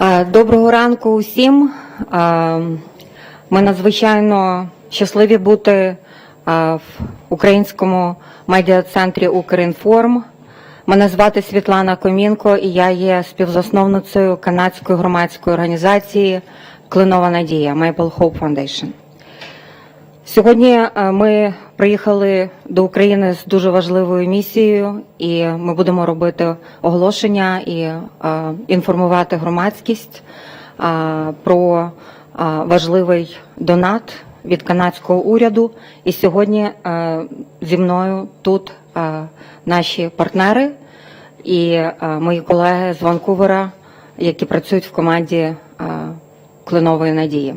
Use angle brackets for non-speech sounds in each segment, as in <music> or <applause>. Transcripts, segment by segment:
Е, Доброго ранку усім. Е, Ми надзвичайно щасливі бути е, в українському медіа-центрі Укрінформ. Мене звати Світлана Комінко, і я є співзасновницею канадської громадської організації Клинова Надія Maple Hope Foundation. Сьогодні ми приїхали до України з дуже важливою місією, і ми будемо робити оголошення і е, інформувати громадськість е, про е, важливий донат від канадського уряду. І сьогодні зі мною тут наші партнери і мої колеги з Ванкувера, які працюють в команді Клинової надії.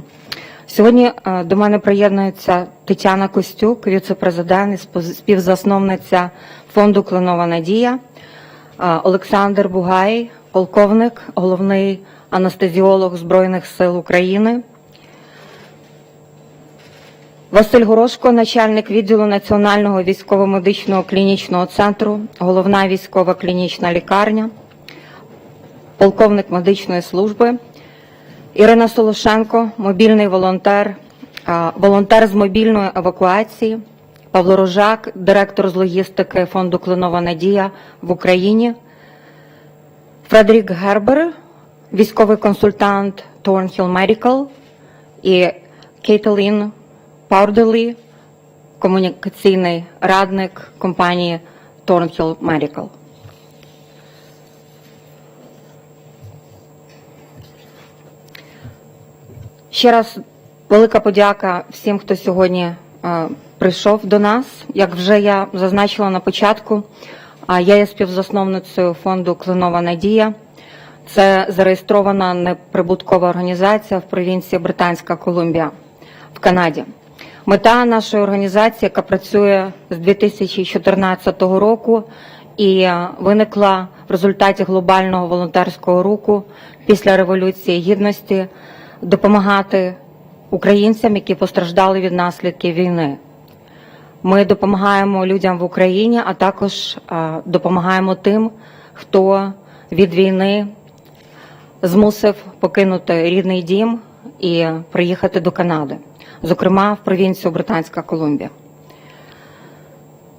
Сьогодні е, до мене приєднується Тетяна Костюк, віце-президент і співзасновниця фонду Клинова Надія, е, Олександр Бугай, полковник, головний анестезіолог Збройних сил України. Василь Горошко, начальник відділу Національного військово-медичного клінічного центру, головна військова клінічна лікарня, полковник медичної служби. Ірина Солошенко, мобільний волонтер, волонтер з мобільної евакуації, Павло Рожак, директор з логістики фонду Клинова Надія в Україні, Фредерік Гербер, військовий консультант Thornhill Medical і Кейтелін Паурделі, комунікаційний радник компанії Thornhill Medical. Ще раз велика подяка всім, хто сьогодні е, прийшов до нас. Як вже я зазначила на початку, я є співзасновницею фонду Клинова Надія. Це зареєстрована неприбуткова організація в провінції Британська Колумбія в Канаді. Мета нашої організації, яка працює з 2014 року і е, виникла в результаті глобального волонтерського руху після Революції Гідності, допомагати українцям, які постраждали від наслідків війни. Ми допомагаємо людям в Україні, а також е, допомагаємо тим, хто від війни змусив покинути рідний дім і приїхати до Канади, зокрема в провінцію Британська Колумбія.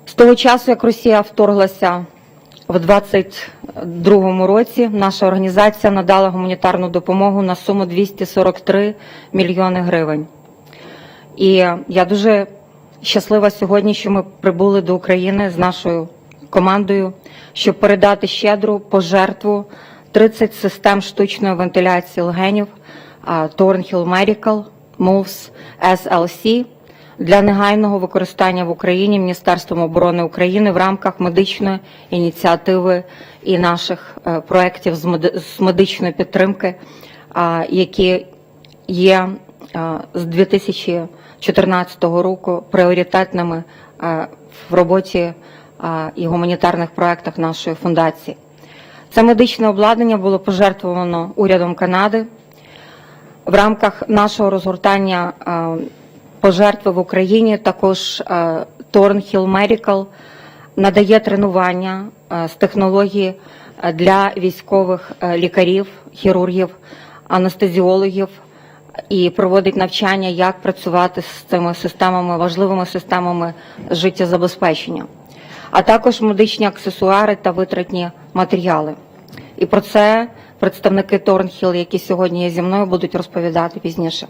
З того часу, як Росія вторглася в 22-му році, наша організація надала гуманітарну допомогу на суму 243 мільйони гривень. І я дуже щаслива сьогодні, що ми прибули до України з нашою командою, щоб передати щедру пожертву 30 систем штучної вентиляції легенів Thornhill Medical, MOVS, SLC для негайного використання в Україні Міністерством оборони України в рамках медичної ініціативи і наших е, проєктів з меди- з медичної підтримки, які є е, з 2014 року пріоритетними е, в роботі і гуманітарних проєктах нашої фундації. Це медичне обладнання було пожертвовано урядом Канади в рамках нашого розгортання пожертви в Україні. Також е, Thornhill Medical надає тренування е, з технології е, для військових е, лікарів, хірургів, анестезіологів і проводить навчання, як працювати з цими системами, важливими системами життєзабезпечення, а також медичні аксесуари та витратні матеріали. І про це представники Торнхіл, які сьогодні є зі мною, будуть розповідати пізніше.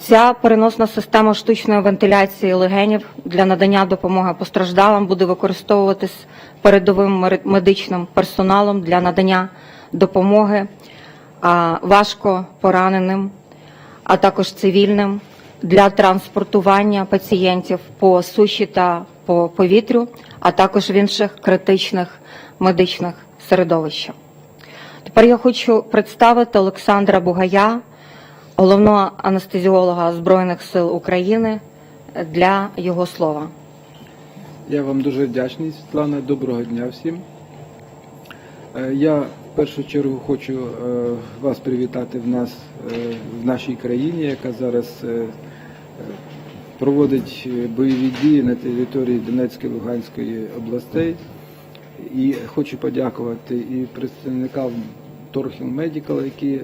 Ця переносна система штучної вентиляції легенів для надання допомоги постраждалим буде використовуватись передовим медичним персоналом для надання допомоги важко пораненим, а також цивільним для транспортування пацієнтів по суші та по повітрю, а також в інших критичних медичних середовищах. Тепер я хочу представити Олександра Бугая, головного анестезіолога Збройних сил України, для його слова. Я вам дуже вдячний, Світлана. Доброго дня всім. Е, Я в першу чергу хочу е, вас привітати в нас е, в нашій країні, яка зараз проводить бойові дії на території Донецької Луганської областей. І хочу подякувати і представникам Торхіл Медикал, які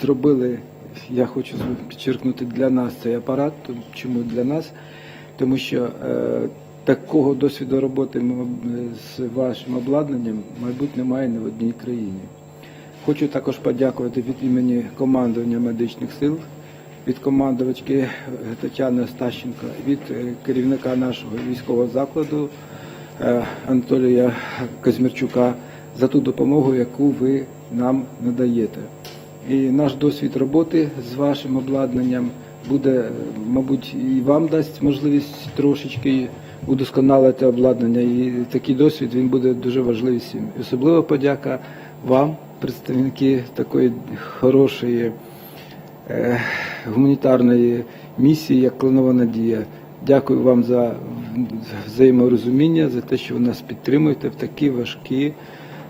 зробили, я хочу підчеркнути, для нас цей апарат. Чому для нас? Тому що е, такого досвіду роботи з вашим обладнанням, мабуть, немає ні в одній країні. Хочу також подякувати від імені командування медичних сил, від командувачки е, Тетяни Остащенко, від е, керівника нашого військового закладу е, Анатолія Казмірчука за ту допомогу, яку ви нам надаєте. І наш досвід роботи з вашим обладнанням буде, мабуть, і вам дасть можливість трошечки удосконалити обладнання. І такий досвід він буде дуже важливий всім. Особливо подяка вам, представники такої хорошої е, гуманітарної місії, як Клинова Надія. Дякую вам за взаєморозуміння, за те, що ви нас підтримуєте в такі важкі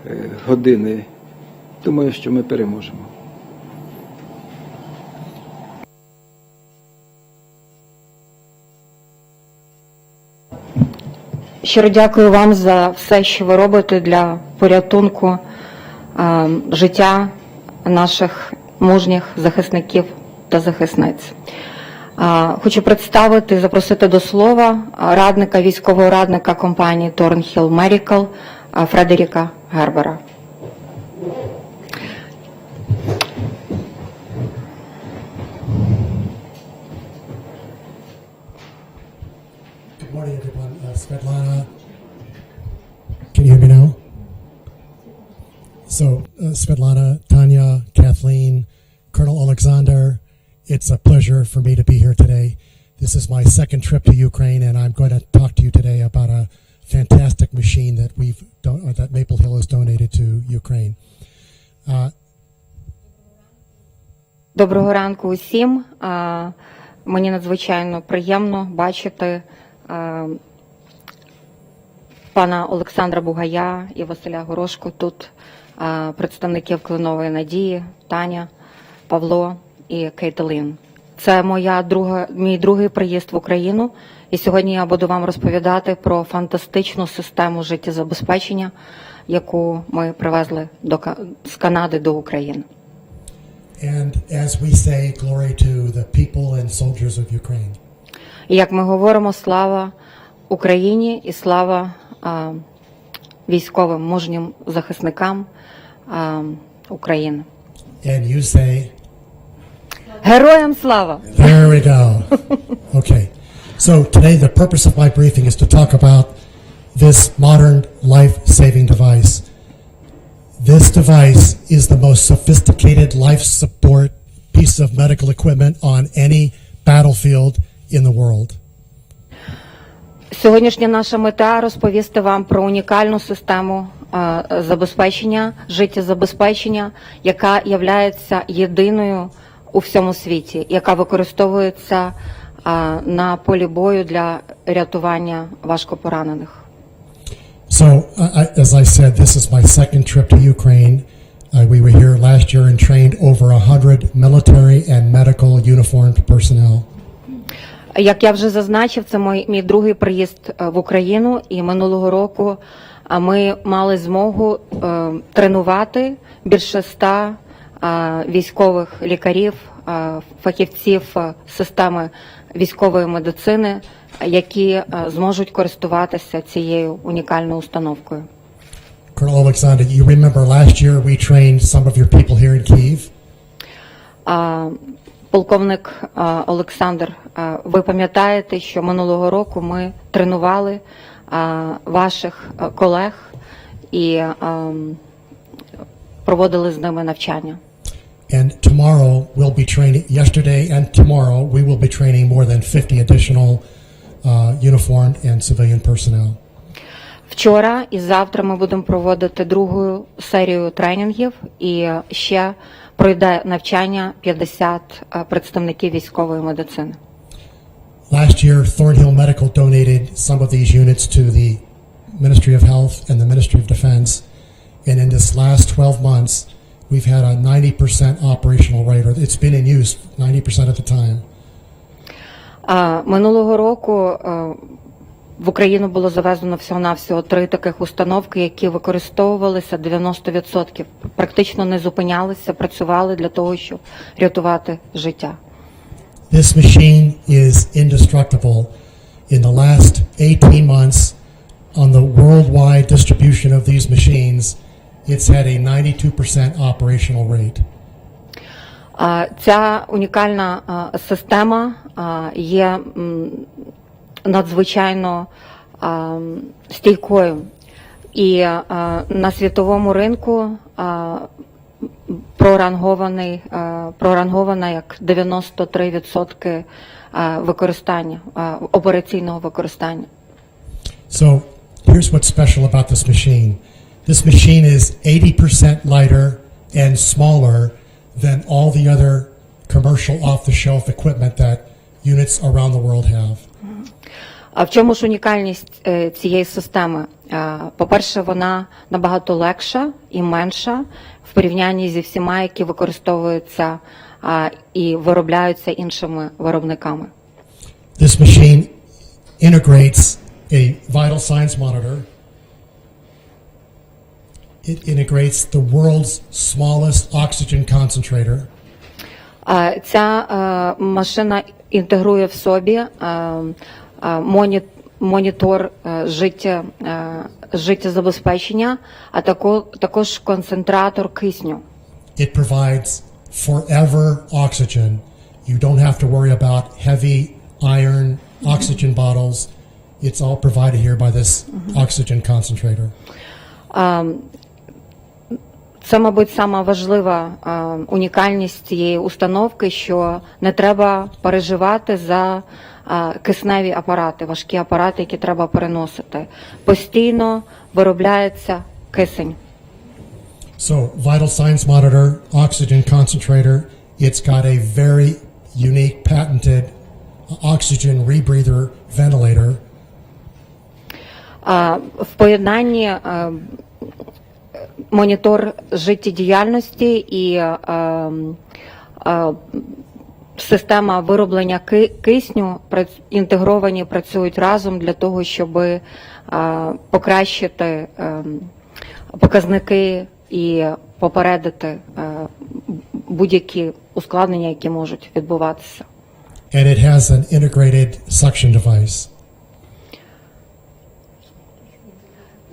е, години. Думаю, що ми переможемо. Щиро дякую вам за все, що ви робите для порятунку е, життя наших мужніх захисників та захисниць. Е, Хочу представити, запросити до слова радника, військового радника компанії Thornhill Medical е, Фредеріка Гербера. Good morning, everyone. Uh, Svetlana, can you hear me now? So, uh, Svetlana, Tanya, Kathleen, Colonel Alexander, it's a pleasure for me to be here today. This is my second trip to Ukraine, and I'm going to talk to you today about a fantastic machine that we've don- uh, that Maple Hill has donated to Ukraine. Uh, Доброго ранку усім. А, Мені надзвичайно приємно бачити а, пана Олександра Бугая і Василя Горошко тут, представників Клинової Надії, Таня, Павло і Кейтелін. Це моя друга, мій другий приїзд в Україну, і сьогодні я буду вам розповідати про фантастичну систему життєзабезпечення, яку ми привезли до, з Канади до України. and as we say, glory to the people and soldiers of Ukraine. І як ми говоримо, слава Україні і слава військовим мужнім захисникам а, України. And you say, Героям слава! There we go. <laughs> Okay. So today the purpose of my briefing is to talk about this modern life-saving device. This device is the most sophisticated life support piece of medical equipment on any battlefield in the world. Сьогоднішня наша мета розповісти вам про унікальну систему забезпечення, життєзабезпечення, яка є єдиною у всьому світі, яка використовується на полі бою для рятування важкопоранених. So, I, as I said, this is my second trip to Ukraine. Uh, we were here last year and trained over 100 military and medical uniformed personnel. Як я вже зазначив, це мій, мій другий приїзд е, в Україну, і минулого року ми мали змогу е, тренувати більше ста е, військових лікарів, е, фахівців е, системи військової медицини, які е, зможуть користуватися цією унікальною установкою. Colonel Alexander, you remember last year we trained some of your people here in Kiev. А, Полковник Олександр, ви пам'ятаєте, що минулого року ми тренували ваших колег і проводили з ними навчання. And tomorrow we'll be training, yesterday and tomorrow we will be training more than 50 additional uh, uniformed and civilian personnel. Вчора і завтра ми будемо проводити другу серію тренінгів, і ще пройде навчання 50 а, представників військової медицини. Last year, Thornhill Medical donated some of these units to the Ministry of Health and the Ministry of Defense. And in this last 12 months, we've had a 90% operational rate, or it's been in use 90% of the time. А, Минулого року е, В Україну було завезено всього-навсього три таких установки, які використовувалися 90%, практично не зупинялися, працювали для того, щоб рятувати життя. This machine is indestructible. In the last 18 months, on the worldwide distribution of these machines, it's had a 92% operational rate. Ця унікальна система є надзвичайно а, стійкою. І а, на світовому ринку а, прорангований, а, прорангована як 93% використання, а, операційного використання. So here's what's special about this machine. This machine is 80% lighter and smaller than all the other commercial off-the-shelf equipment that units around the world have. А в чому ж унікальність е, цієї системи? Е, По-перше, вона набагато легша і менша в порівнянні зі всіма, які використовуються і виробляються іншими виробниками. This machine integrates a vital signs monitor. It integrates the world's smallest oxygen concentrator. Ця е, машина інтегрує в собі монітор е, життя, е, життєзабезпечення, а також концентратор кисню. It provides forever oxygen. You don't have to worry about heavy iron oxygen bottles. It's all provided here by this oxygen concentrator. Це, мабуть, сама важлива е, унікальність цієї установки, що не треба переживати за е, кисневі апарати, важкі апарати, які треба переносити. Постійно виробляється кисень. So, vital signs monitor, oxygen concentrator. It's got a very unique patented oxygen rebreather ventilator. А, В поєднанні е, монітор життєдіяльності і е, е, система вироблення кисню інтегровані працюють разом для того, щоб е, покращити е, показники і попередити е, будь-які ускладнення, які можуть відбуватися. And it has an integrated suction device.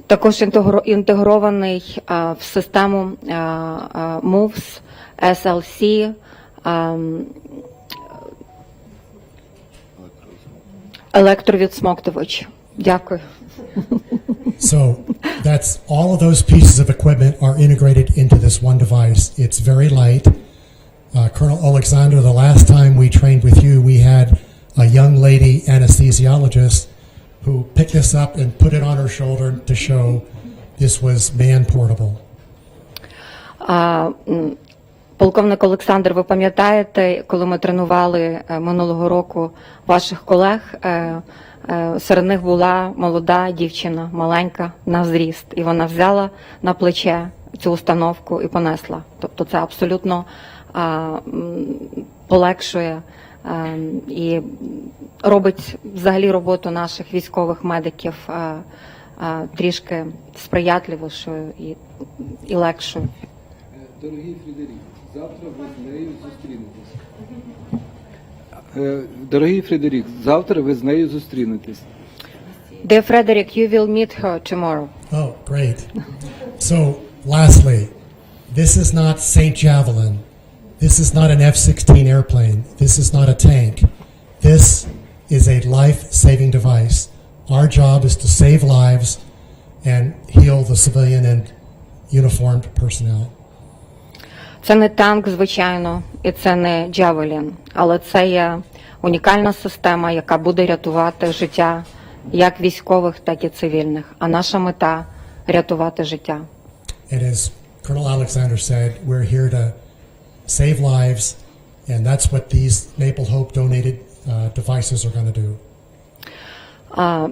Також інтегро- інтегрований а, в систему а, а, MOVES, SLC, а, м, електровідсмоктувач. Дякую. So that's all of those pieces of equipment are integrated into this one device. It's very light. Uh, Colonel Alexander, the last time we trained with you, we had a young lady anesthesiologist who picked this up and put it on her shoulder to show this was man portable. А, м, Полковник Олександр, ви пам'ятаєте, коли ми тренували е, минулого року ваших колег, е, е, серед них була молода дівчина, маленька на зріст, і вона взяла на плече цю установку і понесла. Тобто це абсолютно полегшує і робить взагалі роботу наших військових медиків трішки сприятливішою і легшою. Дорогий Фредерік, завтра ви з нею зустрінетесь. Е, Дорогий Фредерік, завтра ви з нею зустрінетесь. Dear Frederick, you will meet her tomorrow. Oh, great. So, lastly, this is not St. Javelin. This is not an F 16 airplane. This is not a tank. This is a life saving device. Our job is to save lives and heal the civilian and uniformed personnel. Це не танк, звичайно, і це не Джавелін, але це є унікальна система, яка буде рятувати життя як військових, так і цивільних. А наша мета рятувати життя. And as Colonel Alexander said, we're here to save lives, and that's what these Maple Hope donated uh, devices are going to do. А,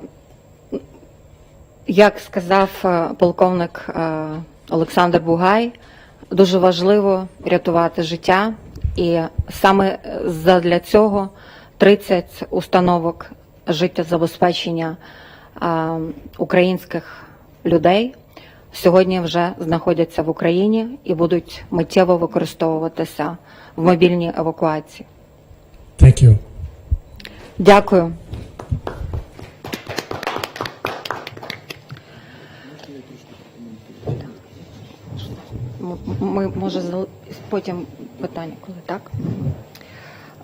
Як сказав е, полковник е, Олександр Бугай, дуже важливо рятувати життя, і саме для цього 30 установок життєзабезпечення українських людей сьогодні вже знаходяться в Україні і будуть миттєво використовуватися в мобільній евакуації. You. Дякую. Ми може потім питання, коли так.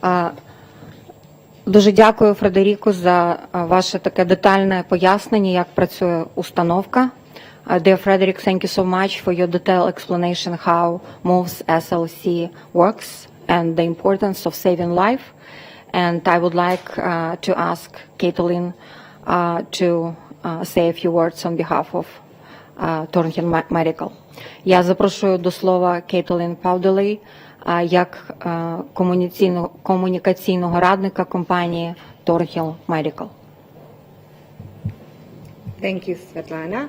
А, Дуже дякую, Фредеріку, за ваше таке детальне пояснення, як працює установка. Uh, Dear Frederick, thank you so much for your detailed explanation how MOVES SLC works and the importance of saving life. And I would like uh, to ask Caitlin uh, to uh, say a few words on behalf of uh, Me- Medical. Я запрошую до слова Кейтлін Пауделей uh, як комуніційного, комунікаційного радника компанії Thornhill Medical. Thank you, Svetlana.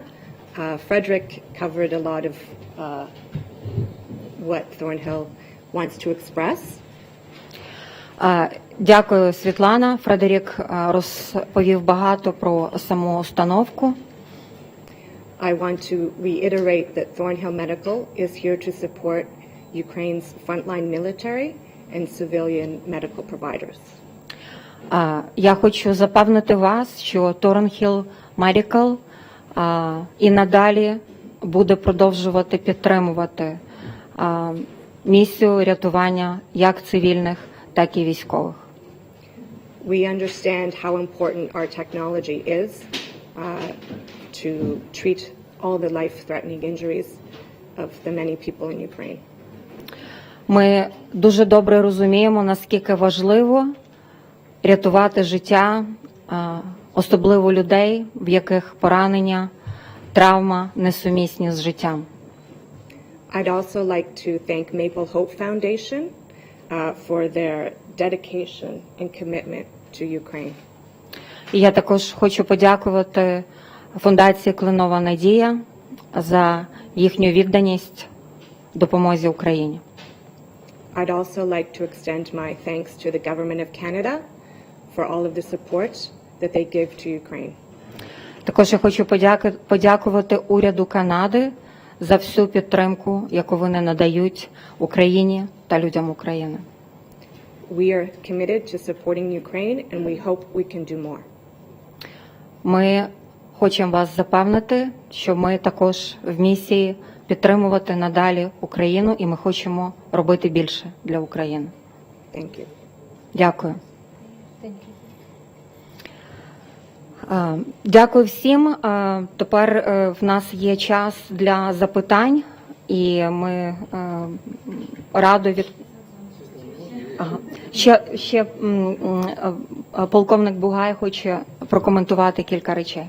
Uh, Frederick covered a lot of uh, what Thornhill wants to express. Uh, Дякую, Світлана. Фредерік розповів багато про саму установку. I want to reiterate that Thornhill Medical is here to support Ukraine's frontline military and civilian medical providers. А, Я хочу запевнити вас, що Торнхіл Medical а, і надалі буде продовжувати підтримувати а, місію рятування як цивільних, так і військових. We understand how important our technology is uh, to treat all the life-threatening injuries of the many people in Ukraine. Ми дуже добре розуміємо, наскільки важливо рятувати життя, особливо людей, в яких поранення, травма несумісні з життям. I'd also like to thank Maple Hope Foundation uh, for their dedication and commitment to Ukraine. І я також хочу подякувати фундації Клинова Надія за їхню відданість допомозі Україні. I'd also like to extend my thanks to the Government of Canada for all of the support that they give to Ukraine. Також я хочу подякувати уряду Канади за всю підтримку, яку вони надають Україні та людям України. We are committed to supporting Ukraine and we hope we can do more. Ми хочемо вас запевнити, що ми також в місії підтримувати надалі Україну, і ми хочемо робити більше для України. Thank you. Дякую. Е, Дякую всім. Тепер е, в нас є час для запитань, і ми е, радо від. Ага. Ще, ще е, полковник Бугай хоче прокоментувати кілька речей.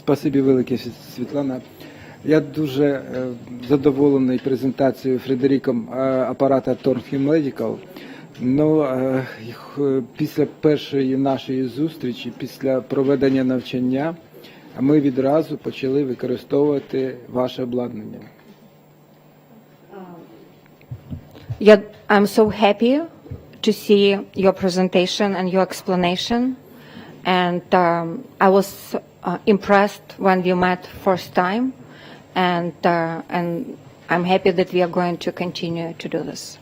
Спасибі велике, Світлана. Я дуже е, задоволений презентацією Фредеріком е, апарата Thornhill Medical. Ну, е, після першої нашої зустрічі, після проведення навчання, ми відразу почали використовувати ваше обладнання. Yeah, I'm so happy to see your presentation and your explanation. And um, I was uh, impressed when we met first time. And, uh, and I'm happy that we are going to continue to do this.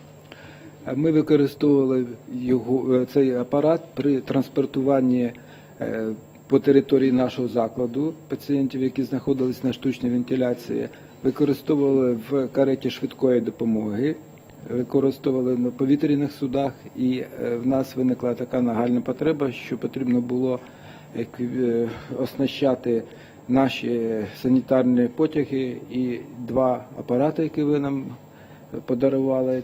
Ми використовували його е, цей апарат при транспортуванні е, по території нашого закладу пацієнтів, які знаходились на штучній вентиляції. Використовували в кареті швидкої допомоги, використовували на повітряних судах, і е, в нас виникла така нагальна потреба, що потрібно було е, оснащати наші санітарні потяги і два апарати, які ви нам подарували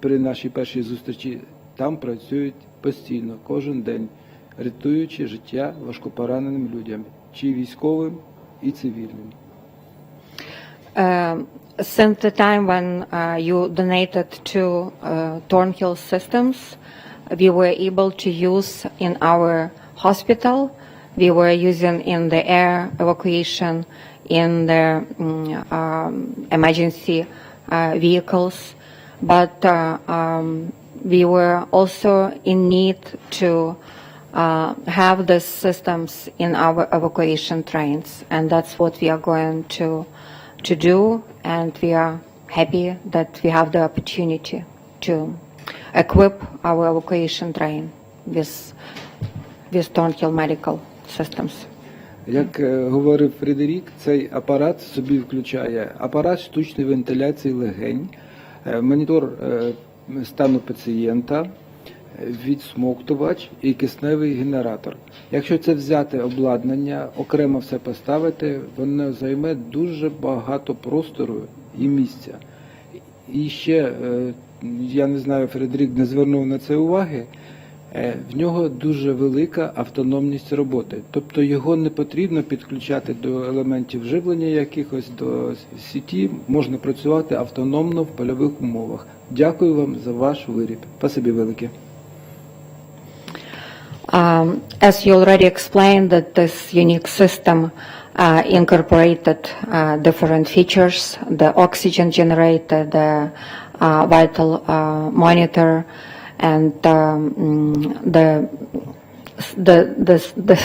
при нашій першій зустрічі, там працюють постійно, кожен день, рятуючи життя важкопораненим людям, чи військовим, і цивільним. Um, since the time when uh, you donated to uh, Thornhill Systems, we were able to use in our hospital. We were using in the air evacuation, in the mm, um, emergency uh, vehicles, but uh, um, we were also in need to uh, have the systems in our evacuation trains, and that's what we are going to to do. And we are happy that we have the opportunity to equip our evacuation train with with Thornhill medical systems. Як е, говорив Фредерік, цей апарат собі включає апарат штучної вентиляції легень, е, монітор е, стану пацієнта, відсмоктувач і кисневий генератор. Якщо це взяти обладнання, окремо все поставити, воно займе дуже багато простору і місця. І ще, я не знаю, Фредерік не звернув на це уваги. Е, В нього дуже велика автономність роботи, тобто його не потрібно підключати до елементів живлення якихось до сіті, можна працювати автономно в польових умовах. Дякую вам за ваш виріб. Спасибі велике. Um, As you already explained, that this unique system uh, incorporated uh, different features, the oxygen generator, the uh, vital uh, monitor, and um, mm, the, the, the, the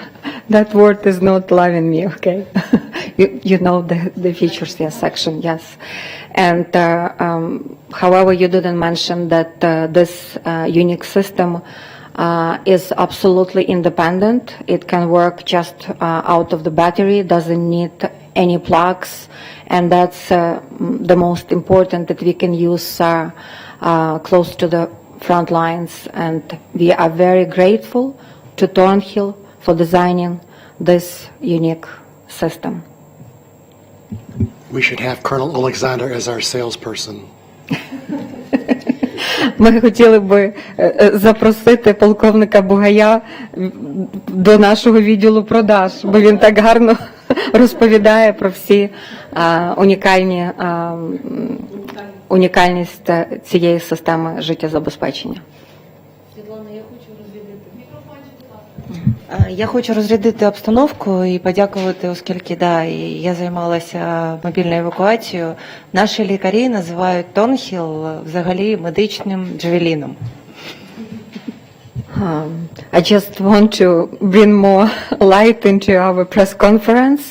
<laughs> that word is not loving me, okay? <laughs> you, you know the, the features, yes, section, yes. And uh, um, however, you didn't mention that uh, this uh, unique system uh, is absolutely independent. It can work just uh, out of the battery, doesn't need any plugs, and that's uh, the most important that we can use uh, close to the front lines. And we are very grateful to Thornhill for designing this unique system. We should have Colonel Alexander as our salesperson. <laughs> Ми хотіли би е, е, запросити полковника Бугая м, до нашого відділу продаж, бо він так гарно <laughs> розповідає про всі а, унікальні а, м, унікальність цієї системи життєзабезпечення. Е, Я хочу розрядити обстановку і подякувати, оскільки да, і я займалася мобільною евакуацією. Наші лікарі називають Тонхіл взагалі медичним джевеліном. Um, I just want to bring more light into our press conference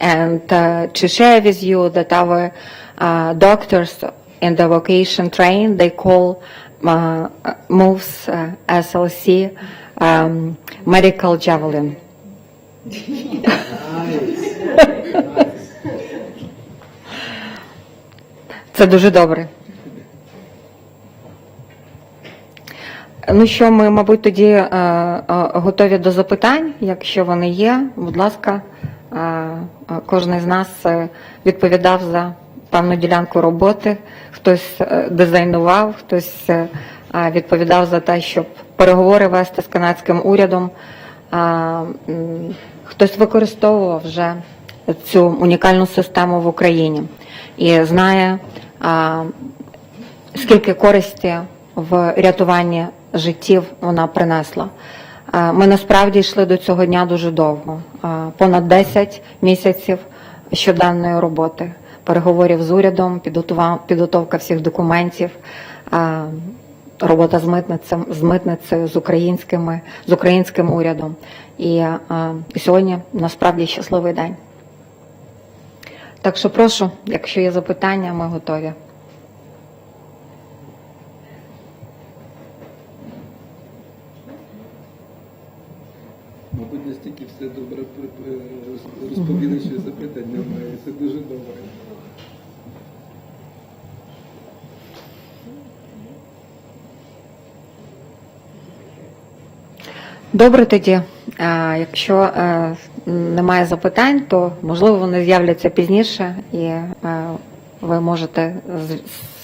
and uh, to share with you that our uh, doctors in the vocation train, they call uh, moves uh, SLC um, medical javelin. <laughs> Це дуже добре. Ну що, ми, мабуть, тоді е, е, готові до запитань. Якщо вони є, будь ласка, е, е, кожен з нас е, відповідав за певну ділянку роботи, хтось е, дизайнував, хтось е, відповідав за те, щоб переговори вести з канадським урядом. Хтось використовував вже цю унікальну систему в Україні і знає, скільки користі в рятуванні життів вона принесла. Ми насправді йшли до цього дня дуже довго, понад 10 місяців щоденної роботи, переговорів з урядом, підготовка всіх документів, робота з митницем, з митницею, з українськими, з українським урядом. І і сьогодні насправді щасливий день. Так що прошу, якщо є запитання, ми готові. Мабуть, настільки все добре при- е, роз- розповіли, що запитань немає. Це дуже добре. Добре тоді. Е, Якщо е, немає запитань, то можливо вони з'являться пізніше, і е, ви можете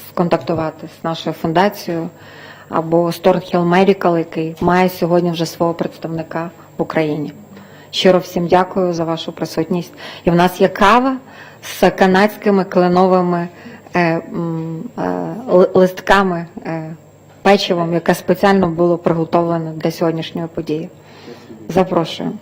сконтактувати з нашою фундацією або з Thornhill Medical, який має сьогодні вже свого представника в Україні. Щиро всім дякую за вашу присутність. І в нас є кава з канадськими кленовими листками, печивом, яке спеціально було приготовлено для сьогоднішньої події. Запрошую.